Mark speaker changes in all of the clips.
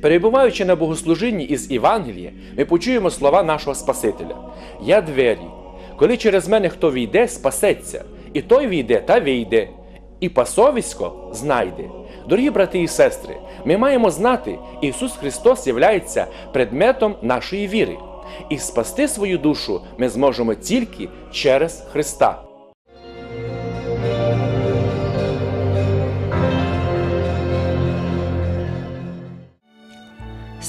Speaker 1: Перебуваючи на богослужінні із Євангелія, ми почуємо слова нашого Спасителя: Я двері. Коли через мене хто війде, спасеться, і той війде та вийде, і пасовисько знайде. Дорогі брати і сестри, ми маємо знати, Ісус Христос являється предметом нашої віри, і спасти свою душу ми зможемо тільки через Христа.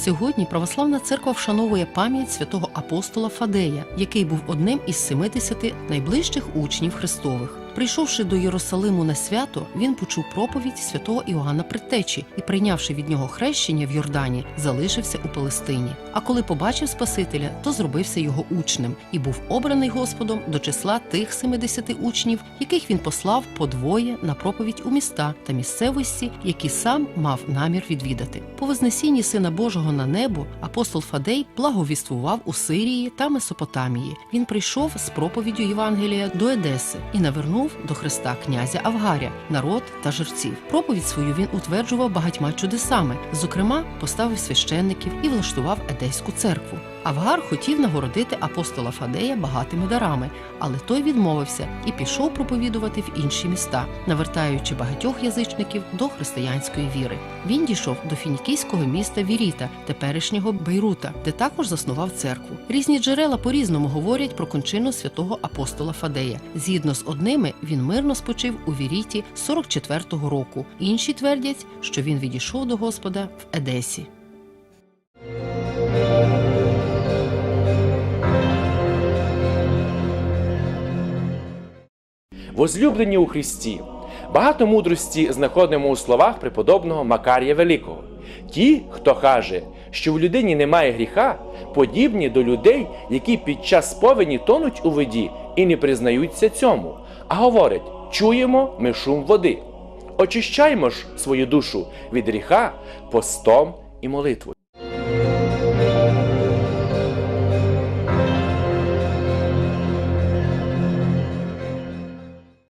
Speaker 2: Сьогодні православна церква вшановує пам'ять святого апостола Фадея, який був одним із 70 найближчих учнів Христових. Прийшовши до Єрусалиму на свято, він почув проповідь святого Іоанна Предтечі і, прийнявши від нього хрещення в Йордані, залишився у Палестині. А коли побачив Спасителя, то зробився його учнем і був обраний Господом до числа тих 70 учнів, яких він послав по двоє на проповідь у міста та місцевості, які сам мав намір відвідати. По вознесінні Сина Божого на небо апостол Фадей благовіствував у Сирії та Месопотамії. Він прийшов з проповіддю Євангелія до Едеси і навернув до Христа князя Авгаря, народ та жерців. Проповідь свою він утверджував багатьма чудесами. Зокрема, поставив священників і влаштував Едеську церкву. Авгар хотів нагородити апостола Фадея багатими дарами, але той відмовився і пішов проповідувати в інші міста, навертаючи багатьох язичників до християнської віри. Він дійшов до фінікійського міста Віріта, теперішнього Бейрута, де також заснував церкву. Різні джерела по-різному говорять про кончину святого апостола Фадея. Згідно з одними, він мирно спочив у Віріті 44-го року. Інші твердять, що він відійшов до Господа в Едесі.
Speaker 1: Возлюблені у Христі. Багато мудрості знаходимо у словах преподобного Макарія Великого. Ті, хто каже, що в людині немає гріха, подібні до людей, які під час сповені тонуть у воді і не признаються цьому, а говорять: чуємо ми шум води. Очищаймо ж свою душу від гріха постом і молитвою.